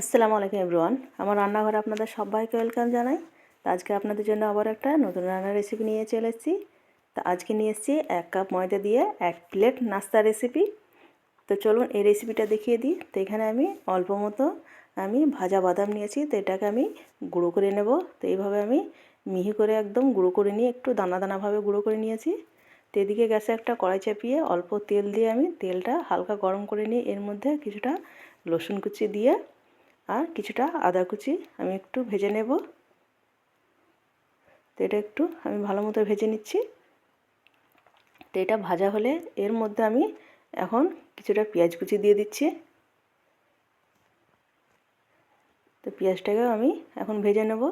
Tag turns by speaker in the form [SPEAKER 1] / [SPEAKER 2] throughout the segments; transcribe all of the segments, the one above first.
[SPEAKER 1] আসসালামু আলাইকুম এভরিওয়ান। আমার রান্নাঘরে আপনাদের সবাইকে ওয়েলকাম জানাই। তো আজকে আপনাদের জন্য আবার একটা নতুন রান্নার রেসিপি নিয়ে চলে এসেছি। তো আজকে নিয়ে এসেছি এক কাপ ময়দা দিয়ে এক প্লেট নাস্তা রেসিপি তো চলুন এই রেসিপিটা দেখিয়ে দিই। তো এখানে আমি অল্প মতো আমি ভাজা বাদাম নিয়েছি। তো এটাকে আমি গুঁড়ো করে নেব। তো এইভাবে আমি মিহি করে একদম গুঁড়ো করে নিয়ে একটু দানা দানাভাবে গুঁড়ো করে নিয়েছি। তো এদিকে গ্যাসে একটা কড়াই চাপিয়ে অল্প তেল দিয়ে আমি তেলটা হালকা গরম করে নিয়ে এর মধ্যে কিছুটা রসুন কুচি দিয়ে আর কিছুটা আদা কুচি আমি একটু ভেজে নেব। তো এটা একটু আমি ভালো মতো ভেজে নিচ্ছি। তো এটা ভাজা হলে এর মধ্যে আমি এখন কিছুটা পেঁয়াজ কুচি দিয়ে দিচ্ছি। তো পেঁয়াজটাকেও আমি এখন ভেজে নেব।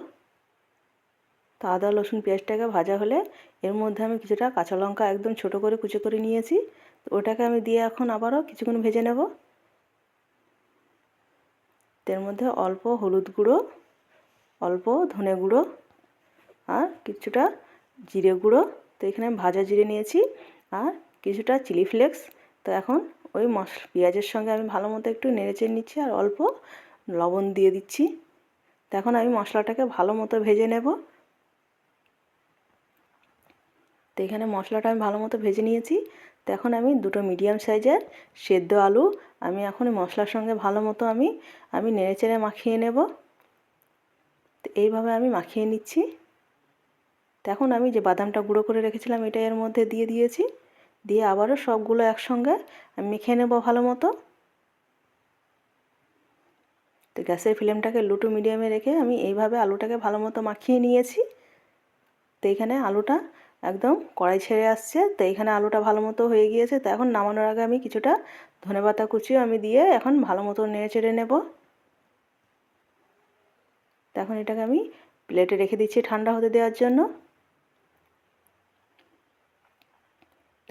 [SPEAKER 1] তো আদা, রসুন পেঁয়াজটাকে ভাজা হলে এর মধ্যে আমি কিছুটা কাঁচা লঙ্কা একদম ছোট করে কুচি করে নিয়েছি। তো ওটাকে আমি দিয়ে এখন আবারও কিছুক্ষণ ভেজে নেব। এর মধ্যে অল্প হলুদ গুঁড়ো, অল্প ধনে গুঁড়ো আর কিছুটা জিরে গুঁড়ো। তো এখানে ভাজা জিরে নিয়েছি আর কিছুটা চিলি ফ্লেক্স। তো এখন ওই মশ পেঁয়াজের সঙ্গে আমি ভালো মতো একটু নেড়েচেড়ে নিচ্ছি আর অল্প লবণ দিয়ে দিচ্ছি। তো এখন আমি মশলাটাকে ভালো মতো ভেজে নেব। তো এখানে মশলাটা আমি ভালো মতো ভেজে নিয়েছি। তো এখন আমি দুটো মিডিয়াম সাইজের সেদ্ধ আলু, আমি এখন মশলার সঙ্গে ভালো মতো আমি আমি নেড়েচেড়ে মাখিয়ে নেব। তো এইভাবে আমি মাখিয়ে নিচ্ছি। তো এখন আমি যে বাদামটা গুঁড়ো করে রেখেছিলাম, এটা এর মধ্যে দিয়ে দিয়েছি। দিয়ে আবারও সবগুলো একসঙ্গে আমি মেখে নেব ভালো মতো। তো গ্যাসের ফ্লেমটাকে লুটু মিডিয়ামে রেখে আমি এইভাবে আলুটাকে ভালো মতো মাখিয়ে নিয়েছি। তো এখানে আলুটা একদম কড়াই ছেড়ে আসছে। তো এখানে আলুটা ভালো মতো হয়ে গিয়েছে। তো এখন নামানোর আগে আমি কিছুটা ধনে পাতা কুচিও আমি দিয়ে এখন ভালো মতো নেড়ে চেড়ে নেব। তো এখন এটাকে আমি প্লেটে রেখে দিচ্ছি ঠান্ডা হতে দেওয়ার জন্য।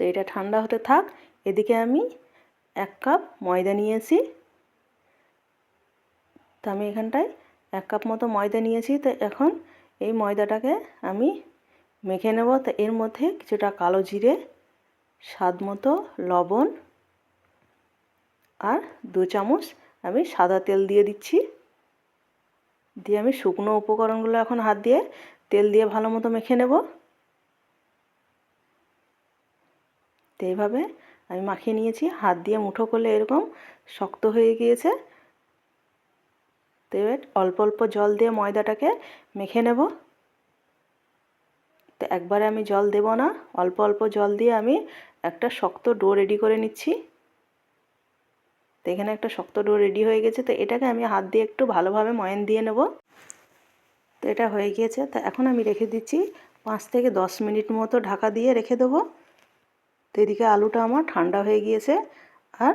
[SPEAKER 1] তো এটা ঠান্ডা হতে থাক। এদিকে আমি এক কাপ ময়দা নিয়েছি। তো আমি এখানটায় এক কাপ মতো ময়দা নিয়েছি। তো এখন এই ময়দাটাকে আমি মেখে নেব। তো এর মধ্যে কিছুটা কালো জিরে, স্বাদ মতো লবণ আর দু চামচ আমি সাদা তেল দিয়ে দিচ্ছি। দিয়ে আমি শুকনো উপকরণগুলো এখন হাত দিয়ে তেল দিয়ে ভালো মতো মেখে নেব। তো এইভাবে আমি মাখিয়ে নিয়েছি। হাত দিয়ে মুঠো করলে এরকম শক্ত হয়ে গিয়েছে। তো এবার অল্প অল্প জল দিয়ে ময়দাটাকে মেখে নেব। তো একবারে আমি জল দেব না। অল্প অল্প জল দিয়ে আমি একটা শক্ত ডো রেডি করে নিচ্ছি। তো এখানে একটা শক্ত ডো রেডি হয়ে গেছে। তো এটাকে আমি হাত দিয়ে একটু ভালোভাবে ময়ন দিয়ে নেব। তো এটা হয়ে গিয়েছে। তো এখন আমি রেখে দিচ্ছি পাঁচ থেকে দশ মিনিট মতো ঢাকা দিয়ে রেখে দেবো। তো এদিকে আলুটা আমার ঠান্ডা হয়ে গিয়েছে। আর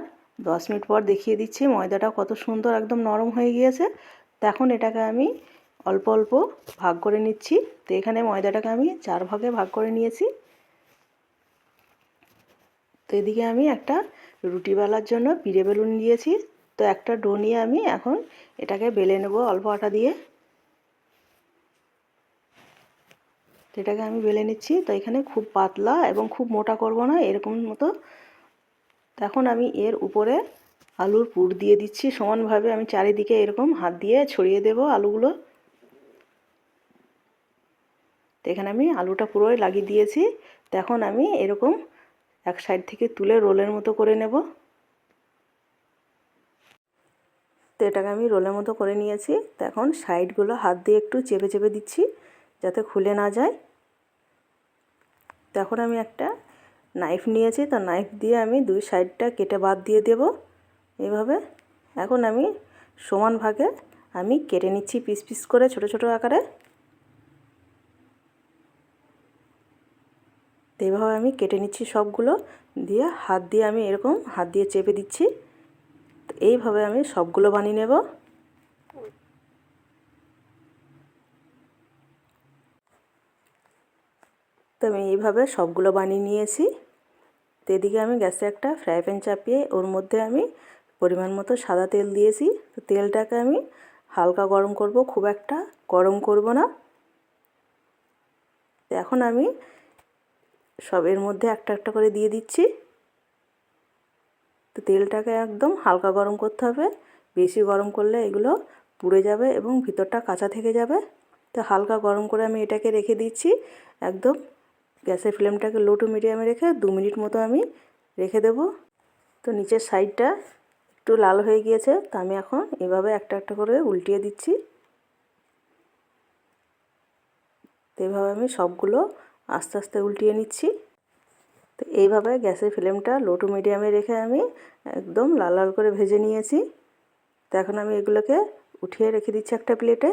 [SPEAKER 1] দশ মিনিট পর দেখিয়ে দিচ্ছি ময়দাটা কত সুন্দর একদম নরম হয়ে গিয়েছে। তো এখন এটাকে আমি অল্প অল্প ভাগ করে নিচ্ছি। তো এখানে ময়দাটাকে আমি চার ভাগে ভাগ করে নিয়েছি। তো এদিকে আমি একটা রুটি বেলার জন্য পিড়ে বেলুন দিয়েছি তো একটা ডো নিয়ে আমি এখন এটাকে বেলে নেব অল্প আটা দিয়ে। তো এটাকে আমি বেলে নিচ্ছি। তো এখানে খুব পাতলা এবং খুব মোটা করব না, এরকম মতো। এখন আমি এর উপরে আলুর পুর দিয়ে দিচ্ছি। সমানভাবে আমি চারিদিকে এরকম হাত দিয়ে ছড়িয়ে দেব আলুগুলো। তো এখানে আমি আলুটা পুরোই লাগিয়ে দিয়েছি। তো এখন আমি এরকম এক সাইড থেকে তুলে রোলের মতো করে নেব। তো এটাকে আমি রোলের মতো করে নিয়েছি। তো এখন সাইডগুলো হাত দিয়ে একটু চেপে চেপে দিচ্ছি যাতে খুলে না যায়। তো এখন আমি একটা নাইফ নিয়েছি। তো নাইফ দিয়ে আমি দুই সাইডটা কেটে বাদ দিয়ে দেব এইভাবে এখন আমি সমান ভাগে আমি কেটে নিচ্ছি পিস পিস করে ছোট ছোট আকারে। এইভাবে আমি কেটে নিচ্ছি সবগুলো। দিয়ে হাত দিয়ে আমি এরকম হাত দিয়ে চেপে দিচ্ছি। তো এইভাবে আমি সবগুলো বানিয়ে নেব। তো আমি এইভাবে সবগুলো বানিয়ে নিয়েছি। তো এদিকে আমি গ্যাসে একটা ফ্রাই প্যান চাপিয়ে ওর মধ্যে আমি পরিমাণ মতো সাদা তেল দিয়েছি। তো তেলটাকে আমি হালকা গরম করব, খুব একটা গরম করব না। এখন আমি সব এর মধ্যে একটা একটা করে দিয়ে দিচ্ছি। তো তেলটাকে একদম হালকা গরম করতে হবে। বেশি গরম করলে এগুলো পুড়ে যাবে এবং ভিতরটা কাঁচা থেকে যাবে। তো হালকা গরম করে আমি এটাকে রেখে দিচ্ছি। একদম গ্যাসের ফ্লেমটাকে লো টু মিডিয়ামে রেখে দু মিনিট মতো আমি রেখে দেব। তো নিচের সাইডটা একটু লাল হয়ে গিয়েছে, তো আমি এখন এভাবে একটা একটা করে উল্টিয়ে দিচ্ছি। তো এইভাবে আমি সবগুলো আস্তে আস্তে উল্টিয়ে নিচ্ছি। তো এইভাবে গ্যাসের ফ্লেমটা লো টু মিডিয়ামে রেখে আমি একদম লাল লাল করে ভেজে নিয়েছি। তো এখন আমি এগুলোকে উঠিয়ে রেখে দিচ্ছি একটা প্লেটে।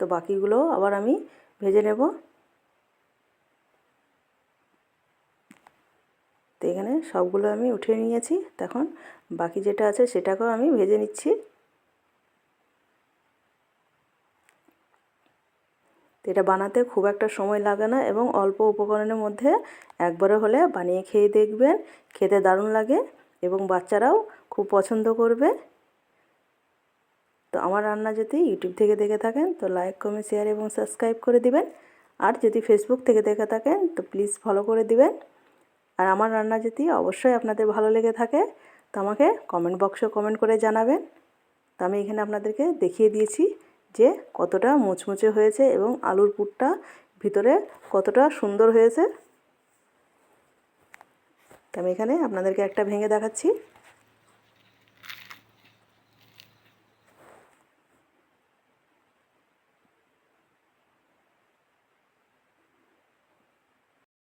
[SPEAKER 1] তো বাকিগুলো আবার আমি ভেজে নেব। তো এখানে সবগুলো আমি উঠিয়ে নিয়েছি। তখন বাকি যেটা আছে সেটাকেও আমি ভেজে নিচ্ছি। তো এটা বানাতে খুব একটা সময় লাগে না এবং অল্প উপকরণের মধ্যে একবারে হলে বানিয়ে খেয়ে দেখবেন, খেতে দারুণ লাগে এবং বাচ্চারাও খুব পছন্দ করবে। তো আমার রান্না যদি ইউটিউব থেকে দেখে থাকেন তো লাইক, কমেন্ট, শেয়ার এবং সাবস্ক্রাইব করে দিবেন। আর যদি ফেসবুক থেকে দেখে থাকেন তো প্লিজ ফলো করে দিবেন। আর আমার রান্না যদি অবশ্যই আপনাদের ভালো লেগে থাকে তো আমাকে কমেন্ট বক্সে কমেন্ট করে জানাবেন। তো আমি এখানে আপনাদেরকে দেখিয়ে দিয়েছি। যে কতটা মুচমুচে হয়েছে এবং আলুর পুরটা ভিতরে কতটা সুন্দর হয়েছে। আমি এখানে আপনাদেরকে একটা ভেঙে দেখাচ্ছি।